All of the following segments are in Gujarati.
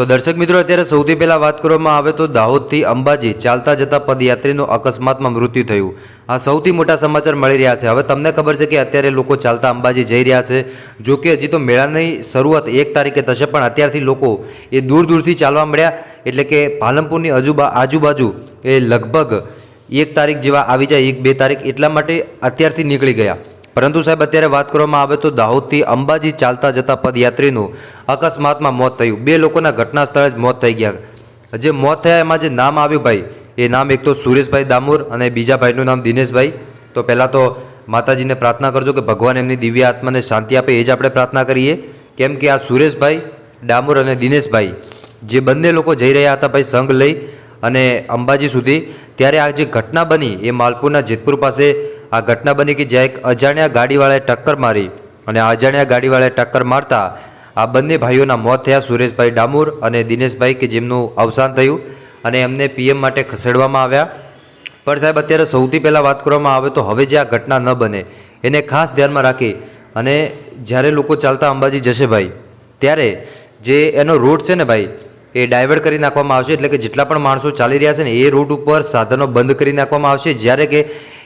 તો દર્શક મિત્રો, અત્યારે સૌથી પહેલાં વાત કરવામાં આવે તો દાહોદથી અંબાજી ચાલતા જતા પદયાત્રીનું અકસ્માતમાં મૃત્યુ થયું. આ સૌથી મોટા સમાચાર મળી રહ્યા છે. હવે તમને ખબર છે કે અત્યારે લોકો ચાલતા અંબાજી જઈ રહ્યા છે. જો કે હજી તો મેળાની શરૂઆત એક તારીખે થશે, પણ અત્યારથી લોકો એ દૂર દૂરથી ચાલવા મળ્યા. એટલે કે પાલનપુરની અજુબા, આજુબાજુ એ લગભગ એક તારીખ જેવા આવી જાય, એક બે તારીખ, એટલા માટે અત્યારથી નીકળી ગયા. પરંતુ સાહેબ, અત્યારે વાત કરવામાં આવે તો દાહોદથી અંબાજી ચાલતા જતા પદયાત્રીનું અકસ્માતમાં મોત થયું. બે લોકોના ઘટના સ્થળે જ મોત થઈ ગયા. જે મોત થયા એમાં જે નામ આવ્યું ભાઈ, એ નામ એક તો સુરેશભાઈ દામુર અને બીજા ભાઈનું નામ દિનેશભાઈ. તો પહેલાં તો માતાજીને પ્રાર્થના કરજો કે ભગવાન એમની દિવ્ય આત્માને શાંતિ આપે, એ જ આપણે પ્રાર્થના કરીએ. કેમ કે આ સુરેશભાઈ ડામોર અને દિનેશભાઈ, જે બંને લોકો જઈ રહ્યા હતા ભાઈ સંઘ લઈ અને અંબાજી સુધી, ત્યારે આ જે ઘટના બની એ માલપુરના જેતપુર પાસે આ ઘટના બની કે જ્યાં એક અજાણ્યા ગાડીવાળાએ ટક્કર મારી અને અજાણ્યા ગાડીવાળાએ ટક્કર મારતા આ બંને ભાઈઓના મોત થયા સુરેશભાઈ ડામોર અને દિનેશભાઈ કે જેમનું અવસાન થયું અને એમને પીએમ માટે ખસેડવામાં આવ્યા. પણ સાહેબ, અત્યારે સૌથી પહેલાં વાત કરવામાં આવે તો હવે જે આ ઘટના ન બને, એને ખાસ ધ્યાનમાં રાખી અને જ્યારે લોકો ચાલતા અંબાજી જશે ભાઈ, ત્યારે જે એનો રૂટ છે ને ભાઈ, એ ડાયવર્ટ કરી નાખવામાં આવશે. એટલે કે જેટલા પણ માણસો ચાલી રહ્યા છે ને, એ રૂટ ઉપર સાધનો બંધ કરી નાખવામાં આવશે. જ્યારે કે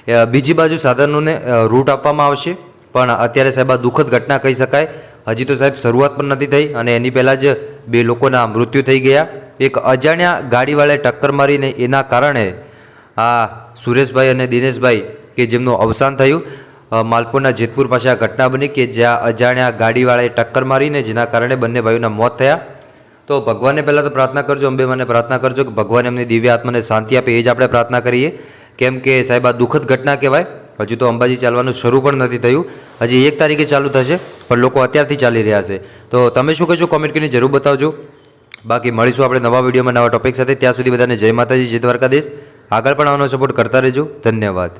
બીજી બાજુ સાધનોને રૂટ આપવામાં આવશે. પણ અત્યારે સાહેબ આ દુઃખદ ઘટના કહી શકાય. હજી તો સાહેબ શરૂઆત પણ નથી થઈ અને એની પહેલાં જ બે લોકોના મૃત્યુ થઈ ગયા. એક અજાણ્યા ગાડીવાળાએ ટક્કર મારીને એના કારણે આ સુરેશભાઈ અને દિનેશભાઈ કે જેમનું અવસાન થયું માલપુરના જેતપુર પાસે આ ઘટના બની કે જ્યાં અજાણ્યા ગાડીવાળાએ ટક્કર મારીને જેના કારણે બંને ભાઈઓના મોત થયા. તો ભગવાનને પહેલાં તો પ્રાર્થના કરજો, અંબે મને પ્રાર્થના કરજો કે ભગવાન એમની દિવ્ય આત્માને શાંતિ આપે, એ જ આપણે પ્રાર્થના કરીએ. કેમ કે સાહેબ આ દુઃખદ ઘટના કહેવાય. હજુ તો અંબાજી ચાલવાનું શરૂ પણ નથી થયું. હજી એક તારીખે ચાલુ થશે, પણ લોકો અત્યારથી ચાલી રહ્યા છે. તો તમે શું કહેશો કોમેન્ટ કરીને જરૂર બતાવજો. બાકી મળીશું આપણે નવા વિડીયોમાં નવા ટોપિક સાથે. ત્યાં સુધી બધાને જય માતાજી, જય દ્વારકાધીશ. આગળ પણ આવવાનો સપોર્ટ કરતા રહેજો. ધન્યવાદ.